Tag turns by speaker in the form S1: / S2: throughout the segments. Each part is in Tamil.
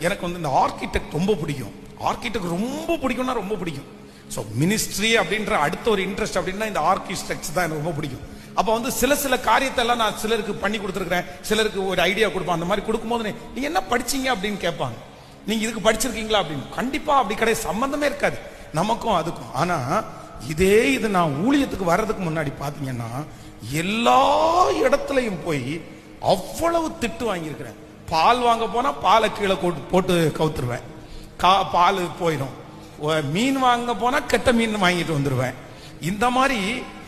S1: எனக்கு வந்து இந்த ஆர்கிடெக்ட் ரொம்ப பிடிக்கும். ஆர்கிடெக்ட் ரொம்ப பிடிக்கும்னா ரொம்ப பிடிக்கும். ஸோ மினிஸ்ட்ரி அப்படின்ற அடுத்த ஒரு இன்ட்ரெஸ்ட் அப்படின்னா இந்த ஆர்கிடெக்ட்ஸ் தான் எனக்கு ரொம்ப பிடிக்கும். அப்போ வந்து சில சில காரியத்தை எல்லாம் நான் சிலருக்கு பண்ணி கொடுத்துருக்கிறேன். சிலருக்கு ஒரு ஐடியா கொடுப்பேன். அந்த மாதிரி கொடுக்கும்போது நீ- என்ன படிச்சீங்க அப்படின்னு கேட்பாங்க. நீங்க இதுக்கு படிச்சிருக்கீங்களா அப்படின்னு. கண்டிப்பா அப்படி கிடையாது. சம்பந்தமே இருக்காது. நமக்கும் அதுக்கும். ஆனா இதே இது நான் ஊழியத்துக்கு வர்றதுக்கு முன்னாடி பாத்தீங்கன்னா எல்லா இடத்துலையும் போய் அவ்வளவு திட்டு வாங்கியிருக்கிறேன். பால் வாங்க போனா பாலை கீழே போட்டு போட்டு கவுத்துருவேன். கா பால் போயிடும். மீன் வாங்க போனா கெட்ட மீன் வாங்கிட்டு வந்துடுவேன் இந்த மாதிரி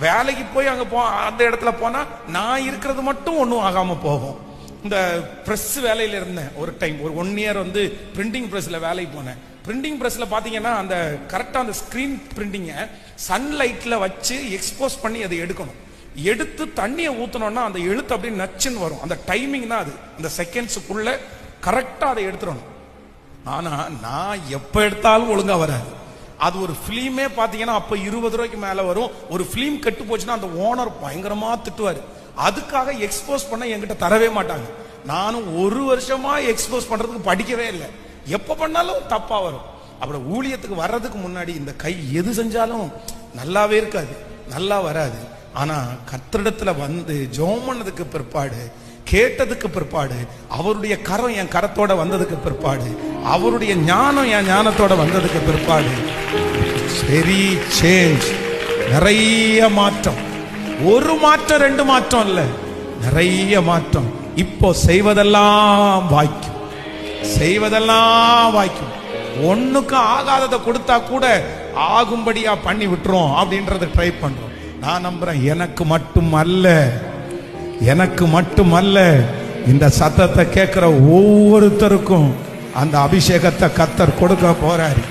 S1: வேலைக்கு போய் அங்க போ அந்த இடத்துல போனா நான் இருக்கிறது மட்டும் ஒன்றும் ஆகாம போகும். இந்த பிரஸ் வேலையில இருந்தேன் ஒரு டைம். ஒரு ஒன் இயர் வந்து பிரிண்டிங் பிரஸ்ல வேலைக்கு போனேன். பிரிண்டிங் ப்ரெஸ்ஸில் பாத்தீங்கன்னா அந்த கரெக்டா அந்த ஸ்கிரீன் பிரிண்டிங்கை சன்லைட்ல வச்சு எக்ஸ்போஸ் பண்ணி அதை எடுக்கணும். எடுத்து தண்ணியை ஊத்தணும்னா அந்த எழுத்து அப்படியே நச்சுன்னு வரும். அந்த டைமிங் தான் அது. அந்த செகண்ட்ஸுக்குள்ள கரெக்டா அதை எடுத்துடணும். ஆனா நான் எப்ப எடுத்தாலும் ஒழுங்கா வராது. அது ஒரு பிலிமே பாத்தீங்கன்னா அப்ப இருபது ரூபாய்க்கு மேல வரும். ஒரு பிலிம் கெட்டு போச்சுன்னா அந்த ஓனர் பயங்கரமா திட்டுவாரு. அதுக்காக எக்ஸ்போஸ் பண்ண என்கிட்ட தரவே மாட்டாங்க. நானும் ஒரு வருஷமா எக்ஸ்போஸ் பண்றதுக்கு படிக்கவே இல்லை. எப்ப பண்ணாலும் தப்பா வரும். அப்புறம் ஊழியத்துக்கு வர்றதுக்கு முன்னாடி இந்த கை எது செஞ்சாலும் நல்லாவே இருக்காது. நல்லா வராது. ஆனா கத்திரிடத்துல வந்து ஜெபம் பண்ணதுக்கு பிற்பாடு கேட்டதுக்கு பிற்பாடு அவருடைய கரம் என் கரத்தோட வந்ததுக்கு பிற்பாடு அவருடைய ஞானம் என் ஞானத்தோட வந்ததுக்கு பிற்பாடு சரி சேஞ்ச் நிறைய மாற்றம். ஒரு மாற்றம் ரெண்டு மாற்றம் இல்ல. நிறைய மாற்றம். இப்போ செய்வதெல்லாம் வாய்க்கும். செய்வதெல்லாம் வாய்க்கும். ஒண்ணுக்கு ஆகாததை கொடுத்தா கூட ஆகும்படியா பண்ணி விட்டுரும் அப்படின்றத ட்ரை பண்றோம். நான் நம்புறேன். எனக்கு மட்டும் அல்ல எனக்கு மட்டும் அல்ல இந்த சத்தத்தை கேட்கிற ஒவ்வொருத்தருக்கும் அந்த அபிஷேகத்தை கத்தர் கொடுக்க போறாரு.